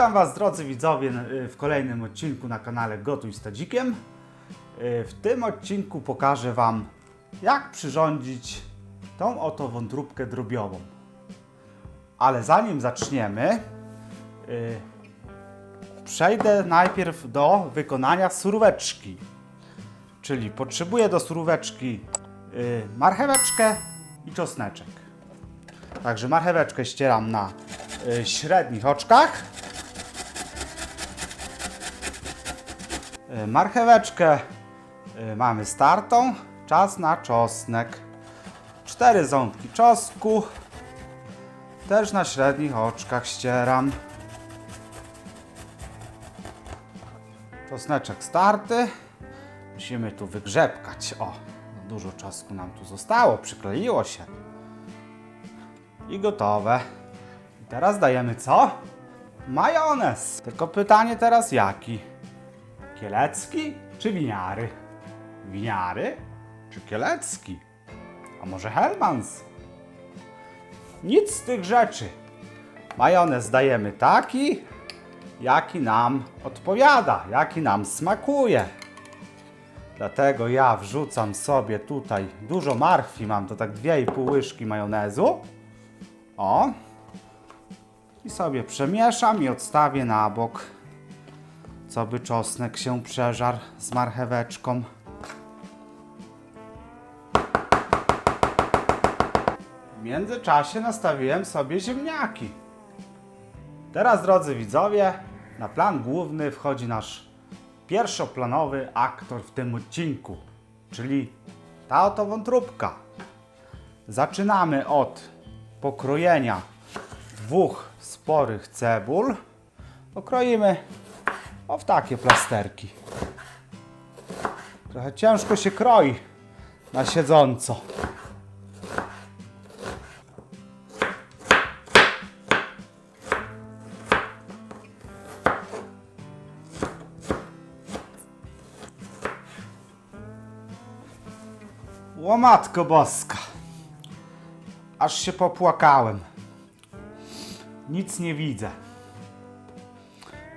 Witam Was drodzy widzowie y, w kolejnym odcinku na kanale Gotuj z Tadzikiem. Y, W tym odcinku pokażę Wam jak przyrządzić tą oto wątróbkę drobiową. Ale zanim zaczniemy, y, przejdę najpierw do wykonania suróweczki. Czyli potrzebuję do suróweczki marcheweczkę i czosneczek. Także marcheweczkę ścieram na średnich oczkach. Marcheweczkę y, mamy startą. Czas na czosnek. Cztery ząbki czosnku. Też na średnich oczkach ścieram. Czosneczek starty. Musimy tu wygrzebkać. O, no dużo czosnku nam tu zostało, przykleiło się. I gotowe. I teraz dajemy co? Majonez. Tylko pytanie teraz jaki? Kielecki czy winiary? Winiary czy kielecki? A może Hellmans? Nic z tych rzeczy. Majonez dajemy taki, jaki nam odpowiada, jaki nam smakuje. Dlatego ja wrzucam sobie tutaj dużo marchwi, mam to tak 2,5 łyżki majonezu. O. I sobie przemieszam i odstawię na bok, co by czosnek się przeżarł z marcheweczką. W międzyczasie nastawiłem sobie ziemniaki. Teraz, drodzy widzowie, na plan główny wchodzi nasz pierwszoplanowy aktor w tym odcinku, czyli ta oto wątróbka. Zaczynamy od pokrojenia dwóch sporych cebul. Pokroimy o w takie plasterki. Trochę ciężko się kroi na siedząco. Łomatko boska. Aż się popłakałem. Nic nie widzę.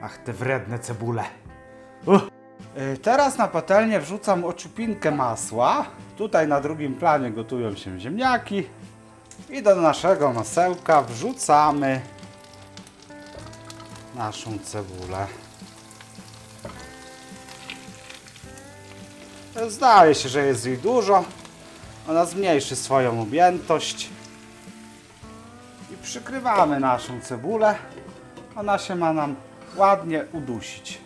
Ach, te wredne cebule. Y, Teraz na patelnię wrzucam ociupinkę masła. Tutaj na drugim planie gotują się ziemniaki. I do naszego masełka wrzucamy naszą cebulę. Zdaje się, że jest jej dużo. Ona zmniejszy swoją objętość. I przykrywamy naszą cebulę. Ona się ma nam ładnie udusić.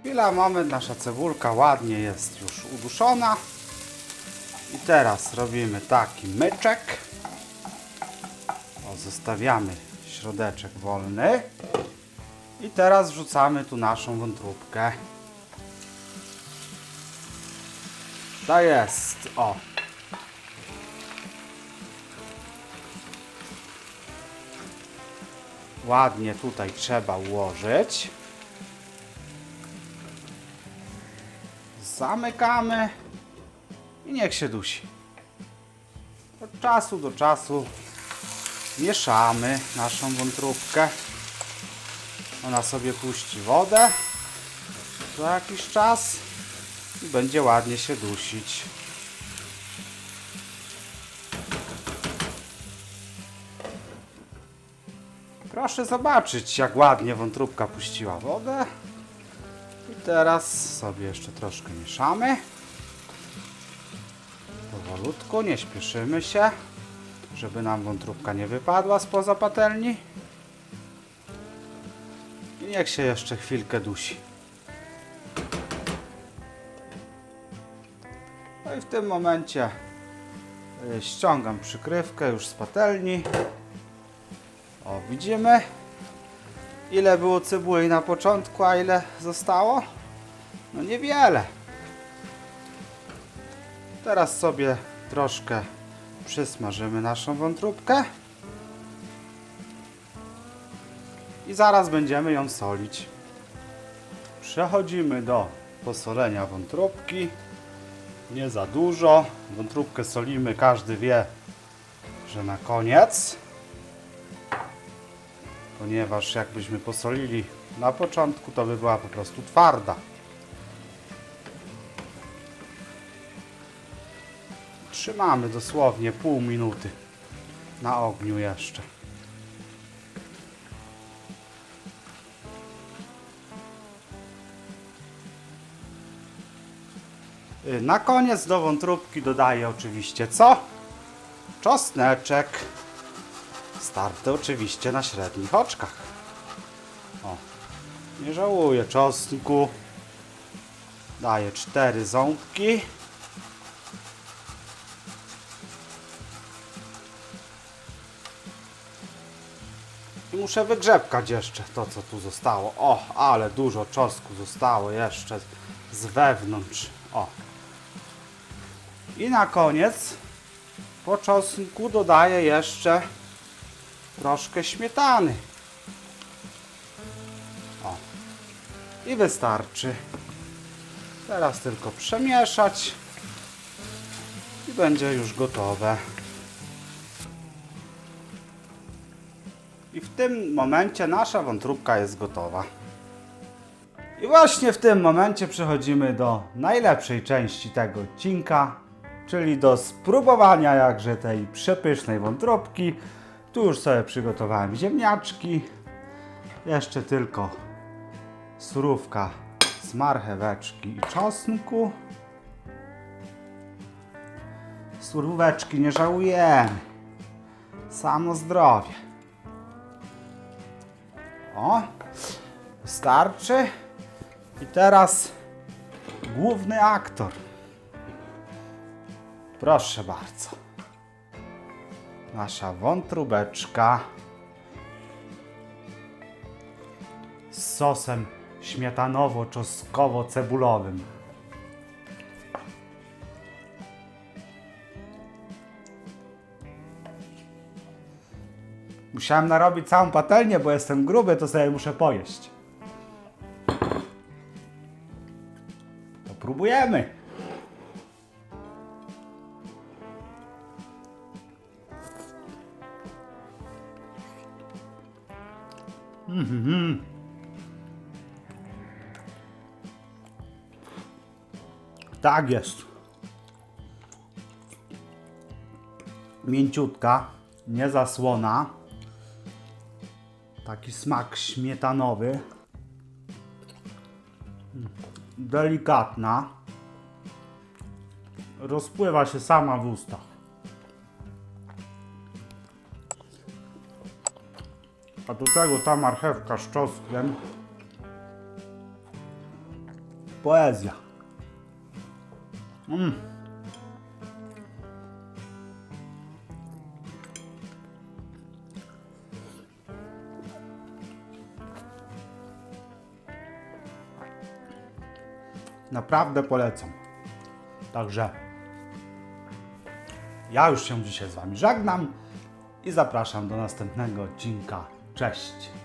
Chwila, moment, nasza cebulka ładnie jest już uduszona. I teraz robimy taki myczek. O, zostawiamy środeczek wolny. I teraz wrzucamy tu naszą wątróbkę. To jest, o. Ładnie tutaj trzeba ułożyć. Zamykamy i niech się dusi. Od czasu do czasu mieszamy naszą wątróbkę. Ona sobie puści wodę za jakiś czas będzie ładnie się dusić. Proszę zobaczyć, jak ładnie wątróbka puściła wodę. I teraz sobie jeszcze troszkę mieszamy. Powolutku, nie śpieszymy się, żeby nam wątróbka nie wypadła spoza patelni. I niech się jeszcze chwilkę dusi. W tym momencie y, ściągam przykrywkę już z patelni. O, widzimy ile było cebuli na początku, a ile zostało? No niewiele. Teraz sobie troszkę przysmażymy naszą wątróbkę. I zaraz będziemy ją solić. Przechodzimy do posolenia wątróbki. Nie za dużo. Wątróbkę solimy, każdy wie, że na koniec. Ponieważ jakbyśmy posolili na początku, to by była po prostu twarda. Trzymamy dosłownie pół minuty na ogniu jeszcze. Na koniec do wątróbki dodaję oczywiście co? Czosneczek. Starty oczywiście na średnich oczkach. O, nie żałuję czosnku. Daję cztery ząbki. I muszę wygrzebkać jeszcze to, co tu zostało. O, ale dużo czosnku zostało jeszcze z wewnątrz. O. I na koniec po czosnku dodaję jeszcze troszkę śmietany. O. I wystarczy. Teraz tylko przemieszać i będzie już gotowe. I w tym momencie nasza wątróbka jest gotowa. I właśnie w tym momencie przechodzimy do najlepszej części tego odcinka, czyli do spróbowania jakże tej przepysznej wątróbki. Tu już sobie przygotowałem ziemniaczki. Jeszcze tylko surówka z marcheweczki i czosnku. Suróweczki nie żałujemy. Samo zdrowie. O, starczy. I teraz główny aktor. Proszę bardzo. Nasza wątróbeczka z sosem śmietanowo-czosnkowo-cebulowym. Musiałem narobić całą patelnię, bo jestem gruby, to sobie muszę pojeść. To próbujemy. Mhm. Tak jest. Mięciutka, nie zasłona. Taki smak śmietanowy. Delikatna. Rozpływa się sama w ustach. A do tego ta marchewka z czosnkiem. Poezja. Mm. Naprawdę polecam. Także ja już się dzisiaj z Wami żegnam i zapraszam do następnego odcinka. Cześć!